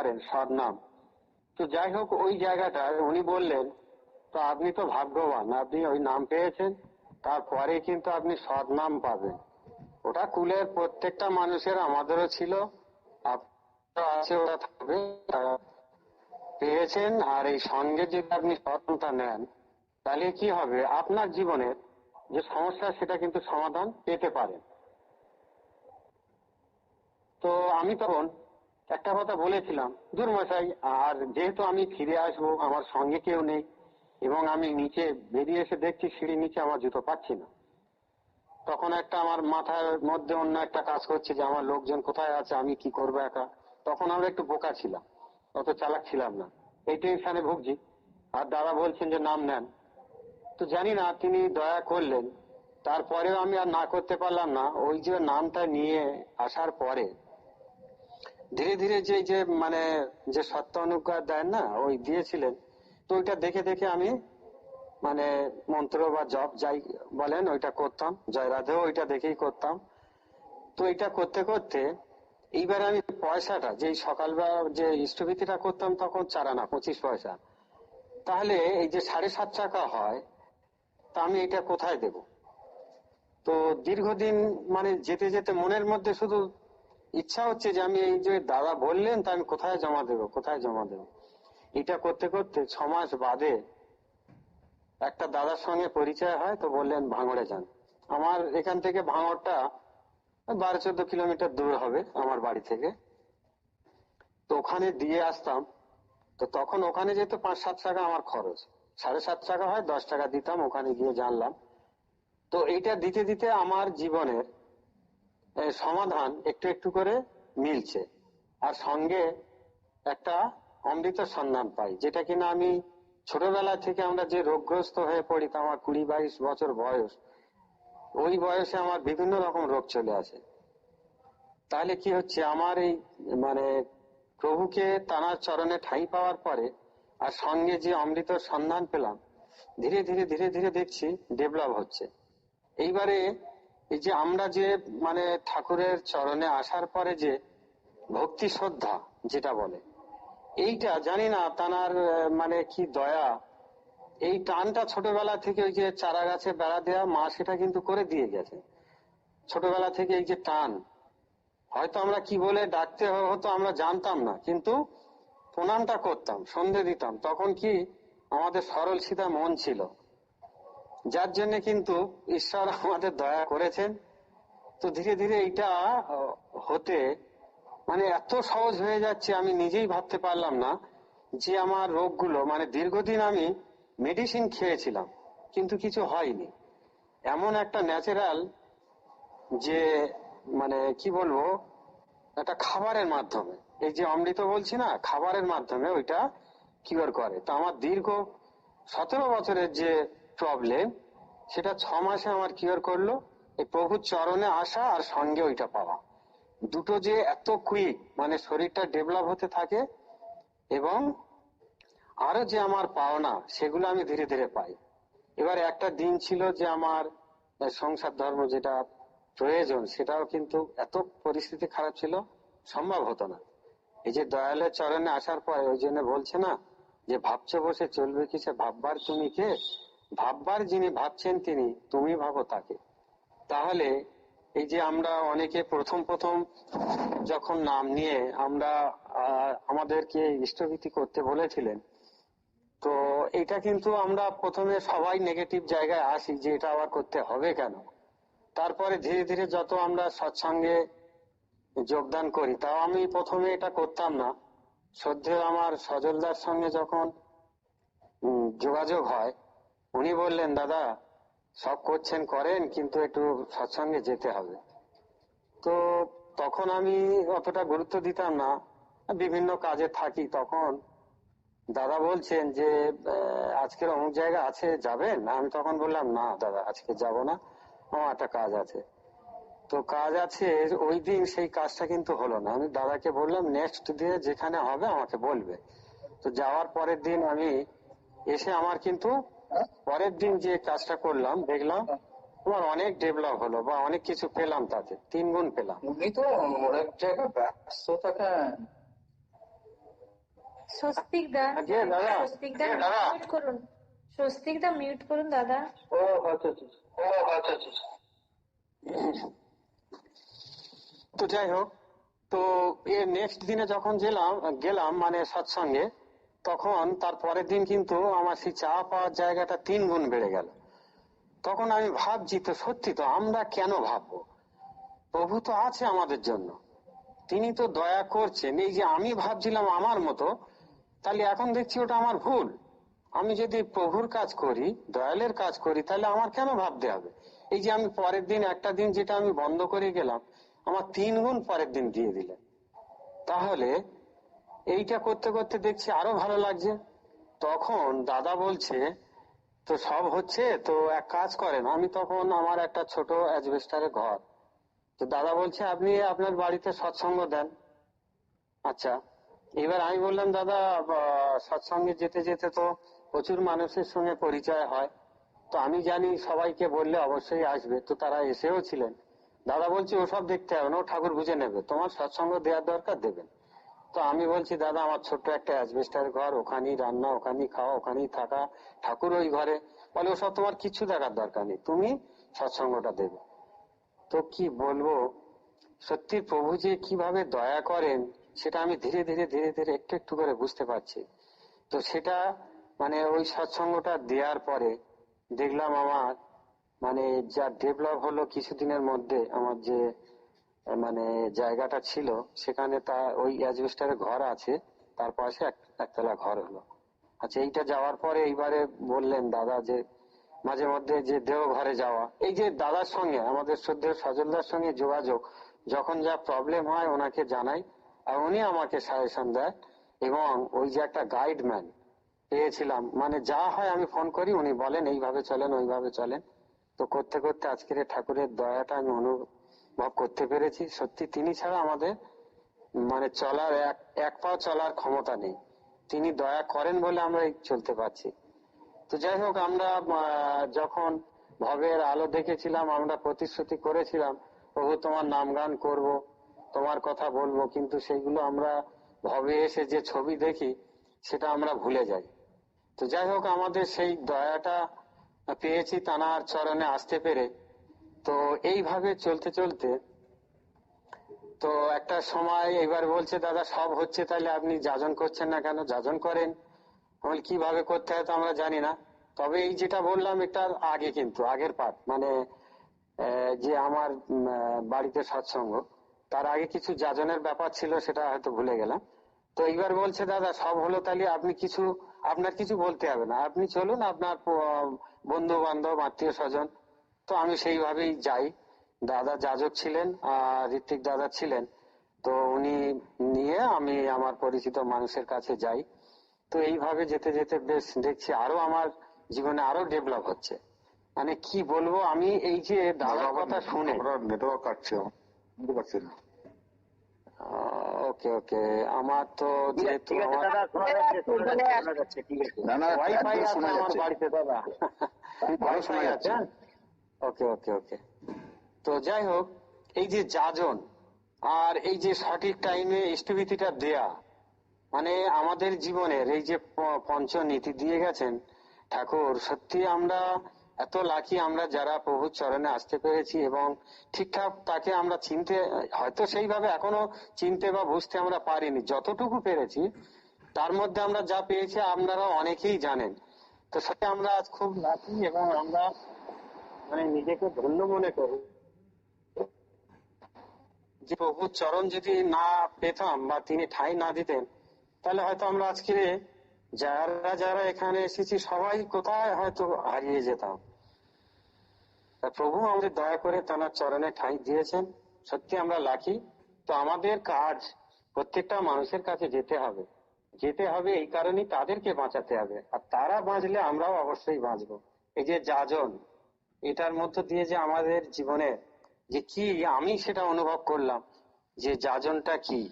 করেন সদনাম তো যাই হোক, ওই জায়গাটায় উনি বললেন, তো আপনি তো ভাগ্যবান, আপনি ওই নাম পেয়েছেন, তারপরে কিন্তু আপনি সদনাম পাবেন। ওটা কুলের প্রত্যেকটা মানুষের আমাদেরও ছিল। পেয়েছেন, আর এই সঙ্গে যদি আপনি সততা নেন, তাহলে কি হবে? আপনার জীবনের যে সমস্যা, সেটা কিন্তু সমাধান পেতে পারেন। তো আমি তখন একটা কথা বলেছিলাম দুর্মশাই আর যেহেতু আমি ফিরে আসব, আমার সঙ্গে কেউ নেই, এবং আমি নিচে বেরিয়ে এসে দেখছি সিঁড়ির নিচে আমার জুতো পাচ্ছি না। তখন একটা আমার মাথার মধ্যে অন্য একটা কাজ করছে যে আমার লোকজন কোথায় আছে, আমি কি করব একা? তখন আমরা একটু বোকা ছিলাম, অত চালাক ছিলাম না। এই টেনশনে ভুগছি। আর দাদা বলছেন যে নাম নেন। তো জানি না, তিনি দয়া করলেন। তারপরেও আমি আর না করতে পারলাম না। ওই যে নামটা নিয়ে আসার পরে ধীরে ধীরে যে যে মানে যে সত্য অনুজ্ঞা দেন না, ওই দিয়েছিলেন। তো ওইটা দেখে দেখে আমি মানে মন্ত্র বা জপ যাই বলেন, ওইটা করতাম। জয় রাধেও ওইটা দেখেই করতাম। তো এটা করতে করতে এইবার আমি পয়সাটা যে সকালবেলা যে ইষ্টভীতিটা করতাম তখন চার আনা পঁচিশ পয়সা। তাহলে এই যে সাড়ে সাত টাকা হয়, তা আমি এটা কোথায় দেব? তো দীর্ঘদিন মানে যেতে যেতে মনের মধ্যে শুধু ইচ্ছা হচ্ছে যে আমি এই যে দাদা বললেন, তা আমি কোথায় জমা দেব, কোথায় জমা দেব? এটা করতে করতে ছ মাস বাদে একটা দাদার সঙ্গে পরিচয় হয়, তো বললেন ভাঙড়ে যান। আমার এখান থেকে ভাঙড়টা বারো চোদ্দ কিলোমিটার দূর হবে আমার বাড়ি থেকে। তো ওখানে দিয়ে আসতাম। তো তখন ওখানে যেতে পাঁচ সাত টাকা আমার খরচ, সাড়ে সাত টাকা হয়, দশ টাকা দিতাম, ওখানে গিয়ে জানলাম। তো এইটা দিতে দিতে আমার জীবনের সমাধান একটু একটু করে মিলছে। আর সঙ্গে একটা অমৃত সন্ধান পাই, যেটা কিনা আমি ছোটবেলা থেকে আমরা যে রোগগ্রস্ত হয়ে পড়ি তা আমার কুড়ি বাইশ বছর বয়স, ওই বয়সে আমার বিভিন্ন রকম রোগ চলে আসে। তাহলে কি হচ্ছে, আমার এই মানে প্রভুকে তানার চরণে ঠাঁই পাওয়ার পরে আর সঙ্গে যে অমৃত সন্ধান পেলাম, ধীরে ধীরে ধীরে ধীরে দেখছি ডেভেলপ হচ্ছে। এইবারে এই যে আমরা যে মানে ঠাকুরের চরণে আসার পরে যে ভক্তি শ্রদ্ধা যেটা বলে, এইটা জানি না, তানার মানে কি দয়া। এই টানটা ছোটবেলা থেকে ওই যে চারা গাছে বেড়া দেওয়া মা সেটা কিন্তু করে দিয়ে গেছে। ছোটবেলা থেকে এই যে টান, হয়তো আমরা কি বলে ডাকতে হতো আমরা জানতাম না, কিন্তু প্রণামটা করতাম, সন্ধে দিতাম। তখন কি আমাদের সরল সিধা মন ছিল। যার জন্য কিন্তু ঈশ্বর আমাদের দয়া করেছেন। তো ধীরে ধীরে এটা হতে মানে এত সহজ হয়ে যাচ্ছে, আমি নিজেই ভাবতে পারলাম না যে আমার রোগগুলো মানে দীর্ঘদিন আমি মেডিসিন খেয়েছিলাম, কিন্তু কিছু হয়নি। এমন একটা ন্যাচারাল যে মানে কি বলব, একটা খাবারের মাধ্যমে, এই যে অমৃত বলছি না, খাবারের মাধ্যমে ওইটা কিওর করে। তো আমার দীর্ঘ সতেরো বছরের যে প্রবলেম সেটা ছ মাসে আমার কিওর করল। এই প্রভুর চরণে আসা আর সঙ্গে ওইটা পাওয়া। দুটো যে এত কুইক মানে শরীরটা ডেভেলপ হতে থাকে এবং আরও যে আমার পাওনা, সেগুলো আমি ধীরে ধীরে পাই। এবার একটা দিন ছিল যে আমার সংসার ধর্ম যেটা প্রয়োজন, সেটাও কিন্তু এত পরিস্থিতি খারাপ ছিল, সম্ভব হতো না। এই যে দয়ালের চরণে আসার পর ওই জন্য বলছে না, যে ভাবছে বসে চলবে কিসে, ভাববার তুমি কে? ভাববার যিনি ভাবছেন তিনি, তুমি ভাবো তাকে। তাহলে এই যে আমরা অনেকে প্রথম প্রথম যখন নাম নিয়ে আমরা আমাদেরকে ইষ্টভীতি করতে বলেছিলেন, তো এটা কিন্তু আমরা প্রথমে সবাই নেগেটিভ জায়গায় আসি যে এটা আবার করতে হবে কেন? তারপরে ধীরে ধীরে যত আমরা সৎসঙ্গে যোগদান করি, তাও আমি প্রথমে এটা করতাম না। শ্রদ্ধেয় আমার সজলদার সঙ্গে যখন যোগাযোগ হয় উনি বললেন, দাদা, সব করছেন, করেন, কিন্তু একটু সৎসঙ্গে যেতে হবে। তো তখন আমি অতটা গুরুত্ব দিতাম না। বিভিন্ন কাজে থাকি তখন। দাদা বলছেন যে আজকের অমুক জায়গা আছে, যাবেন? আমি তখন বললাম, না, দাদা, আজকে যাব না। আমার একটা কাজ আছে। তো কাজ আছে, ওই দিন সেই কাজটা কিন্তু হলো না। আমি দাদাকে বললাম নেক্সট দিয়ে যেখানে হবে, আমাকে বলবে। তো যাওয়ার পরের দিন আমি এসে আমার কিন্তু পরের দিন যে কাজটা করলাম দেখলাম তোমার অনেক ডেভেলপ হলো বা অনেক কিছু পেলাম তাতে তিন গুণ পেলাম। উনি তো অনেক জায়গায় ব্যস্ত থাকেন স্বস্তিক দা স্বস্তিক দা মিউট করুন। স্বস্তিক দা মিউট করুন দাদা। ও আচ্ছা আচ্ছা ও আচ্ছা আচ্ছা তো যাই হোক তো এর নেক্সট দিনে যখন গেলাম গেলাম মানে সৎসঙ্গে তখন তার পরের দিন কিন্তু আমার সেই চা পাওয়ার জায়গাটা তিন গুণ বেড়ে গেল। তখন আমি ভাবছি, তো সত্যি তো আমরা কেন ভাববো? প্রভু তো আছে আমাদের জন্য। তিনি তো দয়া করছেন। এই যে আমি ভাবছিলাম আমার মতো, তাহলে এখন দেখছি ওটা আমার ভুল। আমি যদি প্রভুর কাজ করি, দয়ালের কাজ করি, তাহলে আমার কেন ভাবতে হবে? এই যে আমি পরের দিন, একটা দিন যেটা আমি বন্ধ করে গেলাম, আমার তিন গুণ পরের দিন দিয়ে দিলেন। তাহলে এইটা করতে করতে দেখছি আরও ভালো লাগছে। তখন দাদা বলছে, তো সব হচ্ছে, তো এক কাজ করেন, আমি তখন আমার একটা ছোট অ্যাজবেস্টারের ঘর। তো দাদা বলছে, আপনি আপনার বাড়িতে সৎসঙ্গ দেন। আচ্ছা এবার আমি বললাম, দাদা সৎসঙ্গে যেতে যেতে তো প্রচুর মানুষের সঙ্গে পরিচয় হয়। তো আমি জানি সবাইকে বললে অবশ্যই আসবে। তো তারা এসেও ছিলেন। দাদা বলছে, ওসব দেখতে হবে না, ও ঠাকুর বুঝে নেবে। তোমার সৎসঙ্গ দেওয়ার দরকার দেবেন। তো আমি বলছি, দাদা, আমার ছোট্ট একটা অ্যাজবেস্টার ঘর, ওখানেই রান্না, ওখানেই খাওয়া, ওখানেই থাকা, ঠাকুর ওই ঘরে। বলে, ওসব তোমার কিছু দেখার দরকার নেই, তুমি সৎসঙ্গটা দেবে। তো কি বলব, সত্যি প্রভু যে কীভাবে দয়া করেন, সেটা আমি ধীরে ধীরে ধীরে ধীরে একটু একটু করে বুঝতে পারছি। তো সেটা মানে ওই সৎসঙ্গটা দেওয়ার পরে দেখলাম আমার মানে যা ডেভেলপ হলো কিছুদিনের মধ্যে, আমার যে মানে জায়গাটা ছিল, সেখানে তা ওই অ্যাজবেস্টারের ঘর আছে, তার পাশে এক- একতলা ঘর হলো। আচ্ছা এইটা যাওয়ার পরে এইবারে বললেন দাদা যে, মাঝে মধ্যে যে দেহ ঘরে যাওয়া। এই যে দাদার সঙ্গে, আমাদের শ্রদ্ধেয় সজলদার সঙ্গে যোগাযোগ, যখন যা প্রবলেম হয় ওনাকে জানাই, আর উনি আমাকে সাজেশন দেয় এবং ওই যে একটা গাইডম্যান পেয়েছিলাম মানে যা হয় আমি ফোন করি, উনি বলেন, এইভাবে চলেন, ওইভাবে চলেন। তো করতে করতে আজকের ঠাকুরের দয়াটা আমি অনুভব করতে পেরেছি। সত্যি, তিনি ছাড়া আমাদের মানে চলার এক এক পাও চলার ক্ষমতা নেই। তিনি দয়া করেন বলে আমরা চলতে পারছি। তো যাই হোক, আমরা যখন ভবের আলো দেখেছিলাম, আমরা প্রতিশ্রুতি করেছিলাম, প্রভু, তোমার নাম গান করব, তোমার কথা বলব। কিন্তু সেইগুলো আমরা ভবে এসে যে ছবি দেখি, সেটা আমরা ভুলে যাই। তো যাই হোক, আমাদের সেই দয়াটা পেয়েছি তানার চরণে আসতে পেরে। তো এইভাবে চলতে চলতে তো একটা সময় এবার বলছে দাদা সব হচ্ছে তাহলে আপনি যাজন করছেন না কেন? যাজন করেন। বলি, কীভাবে করতে হয় তো আমরা জানি না। তবে এই যেটা বললাম এটা আগে কিন্তু আগের পার্ট মানে যে আমার বাড়িতে সৎসঙ্গ তার আগে কিছু যাজনের ব্যাপার ছিল সেটা হয়তো ভুলে গেলাম। তো এইবার বলছে দাদা সব হলো তাহলে আপনি কিছু আপনার কিছু বলতে হবে না। আপনি চলুন আপনার বন্ধু বান্ধব আত্মীয় স্বজন তো আমি সেইভাবেই যাই। দাদা যাজক ছিলেন আর ঋত্বিক দাদা ছিলেন। তো উনি নিয়ে আমি আমার পরিচিত মানুষের কাছে যাই। তো এইভাবে যেতে যেতে বেশ দেখছি আরও আমার জীবনে আরও ডেভেলপ হচ্ছে। মানে কি বলব আমি এই যে দাদার কথা শুনে নেটওয়ার্ক কাটছে বুঝতে পারছি না ওকে ওকে। আমার তো যেহেতু না না ওয়াইফাই আছে আমার বাড়িতে দাদা। ভালো শোনা যাচ্ছে। ওকে ওকে ওকে তো যাই হোক, এই যে যাজন আর এই যে সঠিক টাইমে স্থিতিটা দেয়া মানে আমাদের জীবনের এই যে প- পঞ্চনীতি দিয়ে গেছেন, ঠাকুর, সত্যি আমরা এত লাকি আমরা যারা প্রভুর চরণে আসতে পেরেছি এবং ঠিকঠাক তাকে আমরা চিনতে, হয়তো সেইভাবে এখনও চিনতে বা বুঝতে আমরা পারিনি, যতটুকু পেরেছি, তার মধ্যে আমরা যা পেয়েছি আপনারা অনেকেই জানেন। তো সেটা আমরা আজ খুব লাকি এবং আমরা মানে নিজেকে ধন্য মনে করি। যে প্রভুর চরণ যদি না পেতাম বা তিনি ঠাঁই না দিতেন, তাহলে হয়তো আমরা আজকে যারা যারা এখানে এসেছি, সবাই কোথায় হয়তো হারিয়ে যেতাম। প্রভু আমাদের দয়া করে তার চরণে ঠাঁই দিয়েছেন। সত্যি আমরা লাকি। তো আমাদের কাজ প্রত্যেকটা মানুষের কাছে যেতে হবে। যেতে হবে এই কারণেই তাদেরকে বাঁচাতে হবে। আর তারা বাঁচলে আমরাও অবশ্যই বাঁচবো। এই যে যাজন এটার মধ্য দিয়ে যে আমাদের জীবনে যে কি আমি সেটা অনুভব করলাম, যে যাজনটা কি?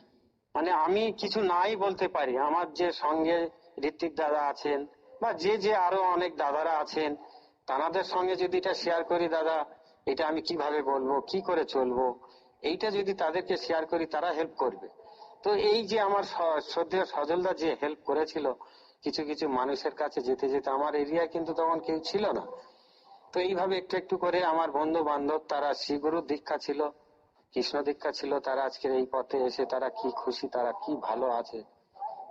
মানে আমি কিছু নাই বলতে পারি। আমার যে সঙ্গে ঋত্বিক দাদা আছেন বা যে যে আরও অনেক দাদারা আছেন, তাদের সঙ্গে যদি এটা শেয়ার করি, দাদা, এটা আমি কীভাবে বলব? কি করে চলবো? এইটা যদি তাদেরকে শেয়ার করি, তারা হেল্প করবে। তো এই যে আমার শ্রদ্ধেয় সজলদা যে হেল্প করেছিল, কিছু কিছু মানুষের কাছে যেতে যেতে আমার এরিয়ায় কিন্তু তখন কেউ ছিল না। তো এইভাবে একটু একটু করে আমার বন্ধু বান্ধব, তারা শ্রীগুরু দীক্ষা ছিল, কৃষ্ণ দীক্ষা ছিল, তারা আজকের এই পথে এসে তারা কি খুশি, তারা কি ভালো আছে।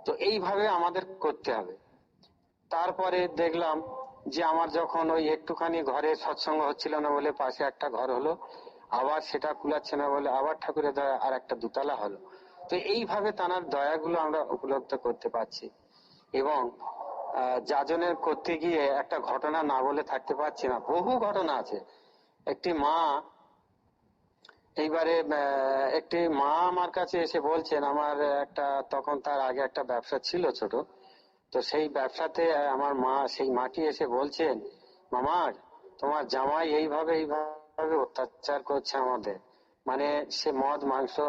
তো এইভাবে আমাদের করতে হবে। তারপরে দেখলাম যে আমার যখন ওই একটুখানি ঘরে সৎসঙ্গ হচ্ছিল না বলে পাশে একটা ঘর হলো, আবার সেটা কুলাচ্ছে না বলে আবার ঠাকুরের দয়া আর একটা দুতলা হলো। তো এইভাবে তানার দয়াগুলো আমরা উপলব্ধ করতে পারছি। এবং যাজনের করতে গিয়ে একটা ঘটনা না বলে থাকতে পারছি না। বহু ঘটনা আছে। একটি মা, এইবারে একটি মা আমার কাছে এসে বলছেন, আমার একটা, তখন তার আগে একটা ব্যবসা ছিল ছোট। তো সেই ব্যবসাতে আমার মা, সেই মাটি এসে বলছেন মামার তোমার জামাই এইভাবে এইভাবে অত্যাচার করছে আমাদের। মানে সে মদ, মাংস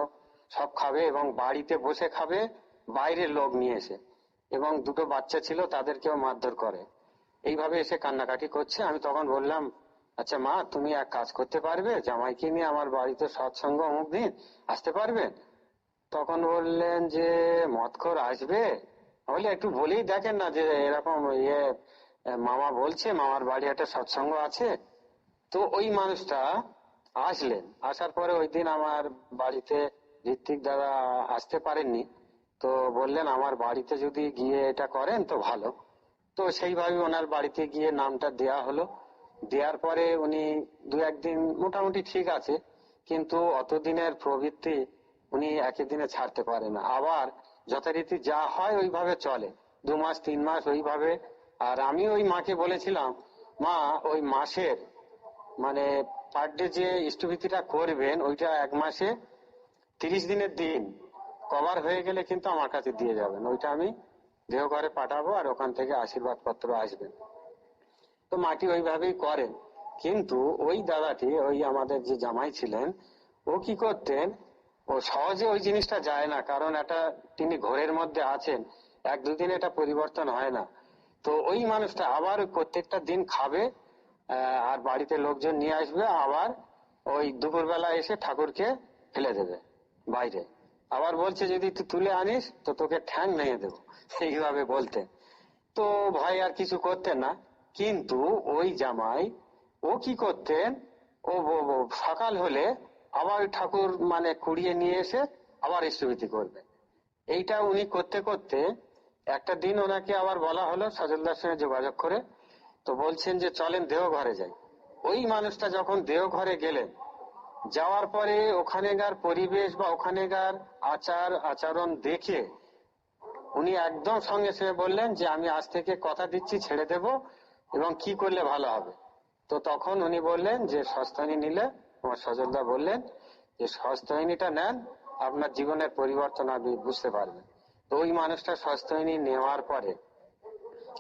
সব খাবে এবং বাড়িতে বসে খাবে, বাইরের লোক নিয়ে এসে এবং দুটো বাচ্চা ছিল, তাদেরকেও মারধর করে। এইভাবে এসে কান্নাকাটি করছে। আমি তখন বললাম আচ্ছা মা, তুমি এক কাজ করতে পারবে? জামাইকে নিয়ে আমার বাড়িতে সৎসঙ্গ অমুক দিন আসতে পারবেন তখন বললেন যে, মদখোর আসবে? বলে একটু বলেই দেখেন না যে এরকম ইয়ে মামা বলছে, মামার বাড়ি একটা সৎসঙ্গ আছে। তো ওই মানুষটা আসলেন। আসার পরে ওই দিন আমার বাড়িতে ঋত্বিক দাদা আসতে পারেননি। তো বললেন, আমার বাড়িতে যদি গিয়ে এটা করেন তো ভালো। তো সেইভাবে ওনার বাড়িতে গিয়ে নামটা দেয়া হলো। দেওয়ার পরে উনি দু একদিন মোটামুটি ঠিক আছে, কিন্তু অতদিনের প্রবৃত্তি উনি একই দিনে ছাড়তে পারে না। আবার যথারীতি যা হয় ওইভাবে চলে, দু মাস, তিন মাস ওইভাবে। আর আমি ওই মাকে বলেছিলাম, মা, ওই মাসের মানে পার ডে যে ইষ্টভীতিটা করবেন, ওইটা এক মাসে তিরিশ দিনের দিন। কভার হয়ে গেলে কিন্তু আমার কাছে দিয়ে যাবেন। ওইটা আমি দেহ ঘরে পাঠাবো আর ওখান থেকে আশীর্বাদ পত্র আসবে। তো মাটি ওইভাবেই করেন। কিন্তু ওই দাদাটি, ওই আমাদের যে জামাই ছিলেন, ও কি করতেন? ও সহজে ওই জিনিসটা যায় না, কারণ এটা তিনি ঘোরের মধ্যে আছেন। এক দুদিন এটা পরিবর্তন হয় না। তো ওই মানুষটা আবার প্রত্যেকটা দিন খাবে আর বাড়িতে লোকজন নিয়ে আসবে, আবার ওই দুপুরবেলা এসে ঠাকুরকে ফেলে দেবে বাইরে। আবার বলছে, যদি তুই তুলে আনিস, তো তোকে ঠ্যাং ভেঙে দেবো। এইভাবে বলতেন তো ভাই আর কিছু করতেন না। কিন্তু ওই জামাই, ও কি করতেন? ও সকাল হলে আবার ঠাকুর মানে কুড়িয়ে নিয়ে এসে আবার স্থবিতি করবে। এইটা উনি করতে করতে একটা দিন ওনাকে আবার বলা হলো সজলদার সঙ্গে যোগাযোগ করে। তো বলছেন যে, চলেন দেওঘরে যাই। ওই মানুষটা যখন দেওঘরে গেলেন যাওয়ার পরে ওখানেকার পরিবেশ বা ওখানেকার আচার, আচরণ দেখে উনি একদম সঙ্গে সঙ্গে বললেন যে, আমি আজ থেকে কথা দিচ্ছি, ছেড়ে দেব এবং কি করলে ভালো হবে? তো তখন উনি বললেন যে, সস্তানি নিলে, আমার সজলদা বললেন যে সস্তায়নীটা নেন, আপনার জীবনের পরিবর্তন আপনি বুঝতে পারবেন। তো ওই মানুষটা সস্তায়নী নেওয়ার পরে,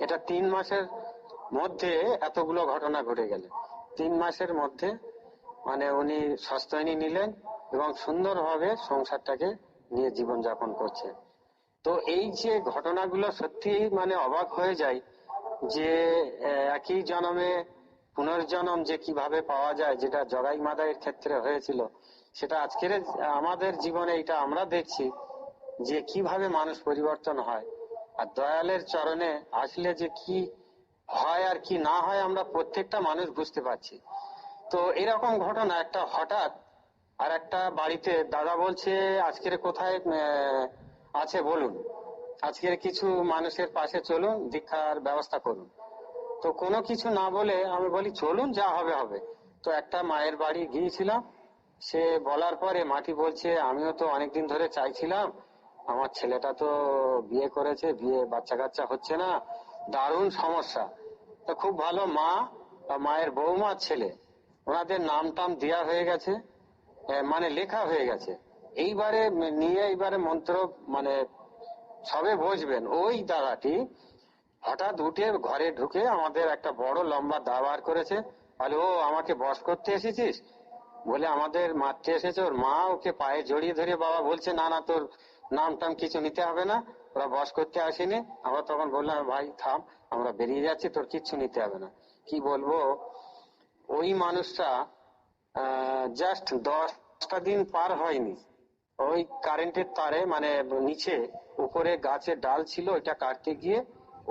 এটা তিন মাসের মধ্যে এতগুলো ঘটনা ঘটে গেল। তিন মাসের মধ্যে মানে উনি সস্তায়নী নিলেন এবং সুন্দরভাবে সংসারটাকে নিয়ে জীবনযাপন করছেন তো এই যে ঘটনাগুলো সত্যি মানে অবাক হয়ে যায় যে একই জন্মে পুনর্জন্ম যে কীভাবে পাওয়া যায়, যেটা জগাই মাদাইয়ের ক্ষেত্রে হয়েছিল, সেটা আজকের আমাদের জীবনে এটা আমরা দেখছি যে কীভাবে মানুষ পরিবর্তন হয়। আর দয়ালের চরণে আসলে যে কি হয় আর কি না হয় আমরা প্রত্যেকটা মানুষ বুঝতে পারছি। তো এরকম ঘটনা, একটা হঠাৎ আর একটা বাড়িতে দাদা বলছে, আজকের কোথায় আছে বলুন। আজকের কিছু মানুষের পাশে চলুন, দীক্ষার ব্যবস্থা করুন। তো কোনো কিছু না বলে আমি বলি, চলুন, যা হবে হবে। তো একটা মায়ের বাড়ি গিয়েছিলাম। সে বলার পরে মাটি বলছে, আমিও তো অনেকদিন ধরে চাইছিলাম। আমার ছেলেটা তো বিয়ে করেছে, বিয়ে বাচ্চা কাচ্চা হচ্ছে না। দারুণ সমস্যা। তো খুব ভালো মা মায়ের বৌমার ছেলে। ওনাদের নাম টাম দেওয়া হয়ে গেছে মানে লেখা হয়ে গেছে। এইবারে নিয়ে এইবারে মন্ত্র মানে সবে বসবেন। ওই দাদাটি হঠাৎ উঠে ঘরে ঢুকে আমাদের একটা বড় লম্বা দা বার করেছে। বলে, ও, আমাকে বস করতে এসেছিস? বলে, আমাদের মারতে এসেছে। ওর মা ওকে পায়ে জড়িয়ে ধরে বাবা বলছে, না না, তোর নাম টাম কিছু নিতে হবে না। ওরা বস করতে আসেনি। আমরা তখন বললাম, ভাই, থাম, আমরা বেরিয়ে যাচ্ছি, তোর কিচ্ছু নিতে হবে না। কি বলব? ওই মানুষটা জাস্ট দশটা দিন পার হয়নি। ওই কারেন্টের তারে মানে নিচে, উপরে গাছের ডাল ছিল, ওইটা কাটতে গিয়ে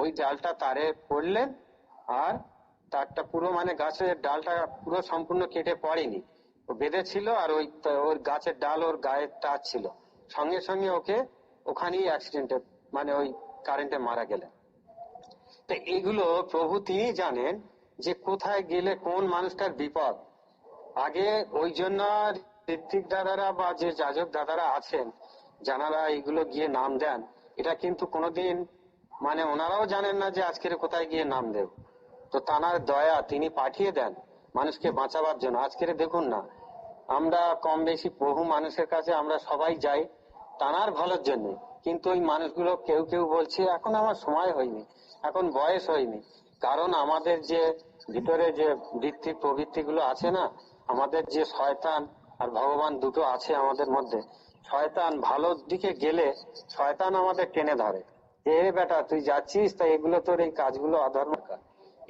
ওই ডালটা তারে পড়লেন আর তারটা পুরো মানে গাছের ডালটা পুরো সম্পূর্ণ কেটে পড়েনি। ও বেঁধে ছিল আর ওই, ওর গাছের ডাল ওর গায়ের টাচ ছিল। সঙ্গে সঙ্গে ওকে ওখানেই অ্যাক্সিডেন্টে মানে ওই কারেন্টে মারা গেলেন। তো এগুলো প্রভু তিনি জানেন যে কোথায় গেলে কোন মানুষটার বিপদ। আগে ওই জন্য ঋত্বিক দাদারা বা যে যাজক দাদারা আছেন যারা এগুলো গিয়ে নাম দেন, এটা কিন্তু কোনোদিন মানে ওনারাও জানেন না যে আজকের কোথায় গিয়ে নাম দেব। তো তানার দয়া তিনি পাঠিয়ে দেন মানুষকে বাঁচাবার জন্য। আজকের দেখুন না, আমরা কম বেশি বহু মানুষের কাছে আমরা সবাই যাই তানার ভালোর জন্য। কিন্তু ওই মানুষগুলো কেউ কেউ বলছে, এখন আমার সময় হয়নি, এখন বয়স হয়নি। কারণ আমাদের যে ভিতরে যে বৃত্তি প্রবৃত্তি গুলো আছে না, আমাদের যে শয়তান আর ভগবান দুটো আছে আমাদের মধ্যে, শয়তান ভালোর দিকে গেলে শয়তান আমাদের টেনে ধরে এ বেটা তুই যাচ্ছিস তা এগুলো তোর এই কাজগুলো অধর্ম।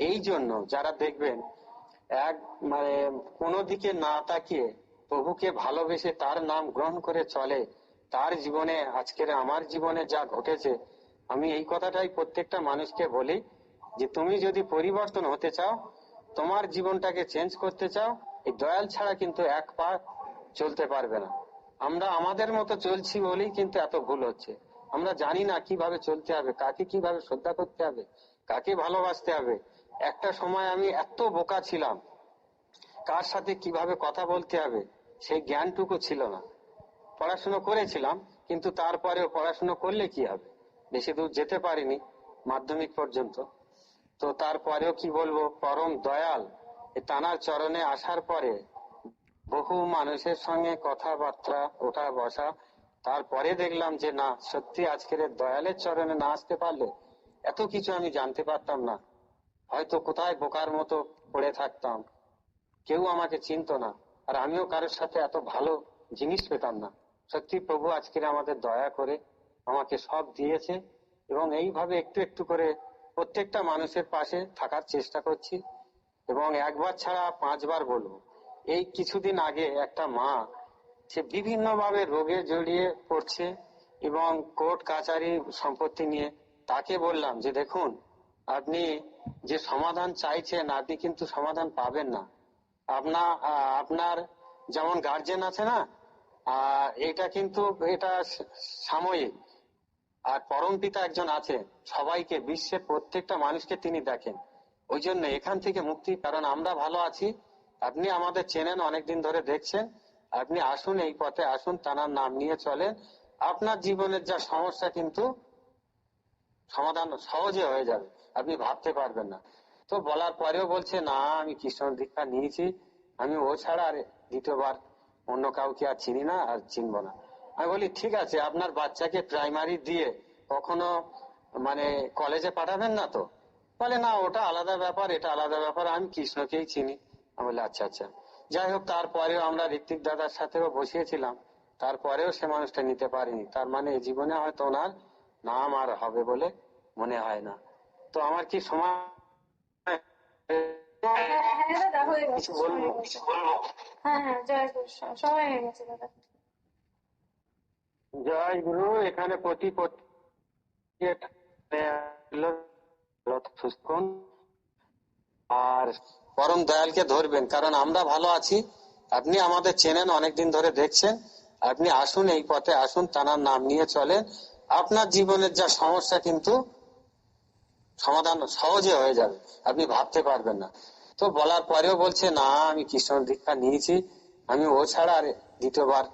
এই জন্য যারা দেখবেন, এক মানে কোনো দিকে না তাকিয়ে প্রভুকে ভালোবেসে তার নাম গ্রহণ করে চলে, তার জীবনে, আজকের আমার জীবনে যা ঘটেছে, আমি এই কথাটাই প্রত্যেকটা মানুষকে বলি যে তুমি যদি পরিবর্তন হতে চাও, তোমার জীবনটাকে চেঞ্জ করতে চাও, এই দয়াল ছাড়া কিন্তু এক পা চলতে পারবে না। আমরা আমাদের মতো চলছি বলেই কিন্তু এত ভুল হচ্ছে। আমরা জানি না কীভাবে চলতে হবে, কাকে কীভাবে শ্রদ্ধা করতে হবে, কাকে ভালোবাসতে হবে। একটা সময় আমি এত বোকা ছিলাম, কার সাথে কীভাবে কথা বলতে হবে, সেই জ্ঞানটুকু ছিল না। পড়াশুনো করেছিলাম, কিন্তু তারপরেও পড়াশুনো করলে কি হবে? বেশি দূর যেতে পারিনি, মাধ্যমিক পর্যন্ত। তো তারপরেও কি বলব? পরম দয়াল। তানার চরণে আসার পরে বহু মানুষের সঙ্গে কথাবার্তা ওঠা বসা তারপরে দেখলাম যে, না, সত্যি আজকের দয়ালের চরণে না আসতে পারলে এত কিছু আমি জানতে পারতাম না। হয়তো কোথায় বোকার মতো পড়ে থাকতাম। কেউ আমাকে চিনতো না। আর আমিও কারোর সাথে এত ভালো জিনিস পেতাম না। সত্যি প্রভু আজকের আমাদের দয়া করে আমাকে সব দিয়েছে এবং এইভাবে একটু একটু করে প্রত্যেকটা মানুষের পাশে থাকার চেষ্টা করছি এবং একবার ছাড়া পাঁচবার বলব, এই কিছুদিন আগে একটা মা, সে বিভিন্ন ভাবে রোগে জড়িয়ে পড়ছে এবং কোর্ট কাচারি সম্পত্তি নিয়ে তাকে বললাম যে, দেখুন, আপনি যে সমাধান চাইছেন, আপনি কিন্তু সমাধান পাবেন না। আপনার আপনার যেমন গার্জেন আছে না এটা কিন্তু, এটা সাময়িক। আর পরম পিতা একজন আছে সবাইকে বিশ্বের প্রত্যেকটা মানুষকে তিনি দেখেন। ওই জন্য এখান থেকে মুক্তি, কারণ আমরা ভালো আছি। আপনি আমাদের চেনেন, অনেকদিন ধরে দেখছেন। আপনি আসুন এই পথে, আসুন তানার নাম নিয়ে চলেন। আপনার জীবনের যা সমস্যা কিন্তু সমাধান সহজে হয়ে যাবে। আপনি ভাবতে পারবেন না। তো বলার পরেও বলছে, না, আমি কৃষ্ণ দীক্ষা নিয়েছি। আমি ও ছাড়া আর দ্বিতীয়বার অন্য কাউকে আর চিনি না আর চিনবো না। আমি বলি ঠিক আছে আপনার বাচ্চাকে প্রাইমারি দিয়ে কখনো মানে কলেজে পাঠাবেন না তো? বলে না ওটা আলাদা ব্যাপার এটা আলাদা ব্যাপার আমি কৃষ্ণকেই চিনি। আমি বলি আচ্ছা আচ্ছা। যাই হোক তারপরেও আমরা ঋত্বিক দাদার সাথেও বসিয়েছিলাম। তারপরেও সে মানুষটা নিতে পারিনি। তার মানে এই জীবনে হয়তো ওনার নাম আর হবে বলে মনে হয় না। তো আমার কি সময় হ্যাঁ হ্যাঁ হয়ে কিছু বলব? হ্যাঁ হ্যাঁ জয় সময় হয়ে গেছে দাদা। জয় গুরু এখানে প্রতি আর পরম দয়ালকে ধরবেন, কারণ আমরা ভালো আছি। আপনি আমাদের চেনেন, অনেকদিন ধরে দেখছেন। আপনি আসুন এই পথে, আসুন তানার নাম নিয়ে চলেন। আপনার জীবনের যা সমস্যা কিন্তু সমাধান সহজে হয়ে যাবে, আপনি ভাবতে পারবেন না। তো বলার পরেও বলছে, না, আমি কৃষ্ণ দীক্ষা নিয়েছি। আমি ও ছাড়া আর দ্বিতীয়বার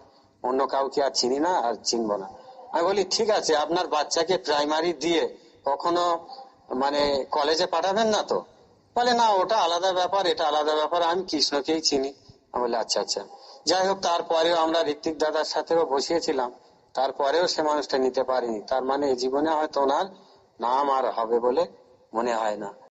অন্য কাউকে আর চিনি না আর চিনবো না। আমি বলি, ঠিক আছে, আপনার বাচ্চাকে প্রাইমারি দিয়ে কখনো মানে কলেজে পাঠাবেন না তো? বলে, না, ওটা আলাদা ব্যাপার, এটা আলাদা ব্যাপার, আমি কৃষ্ণকেই চিনি। আমি বলি আচ্ছা আচ্ছা। যাই হোক, তারপরেও আমরা ঋত্বিক দাদার সাথেও বসিয়েছিলাম। তারপরেও সে মানুষটা নিতে পারিনি। তার মানে এই জীবনে হয়তো ওনার নাম আর হবে বলে মনে হয় না।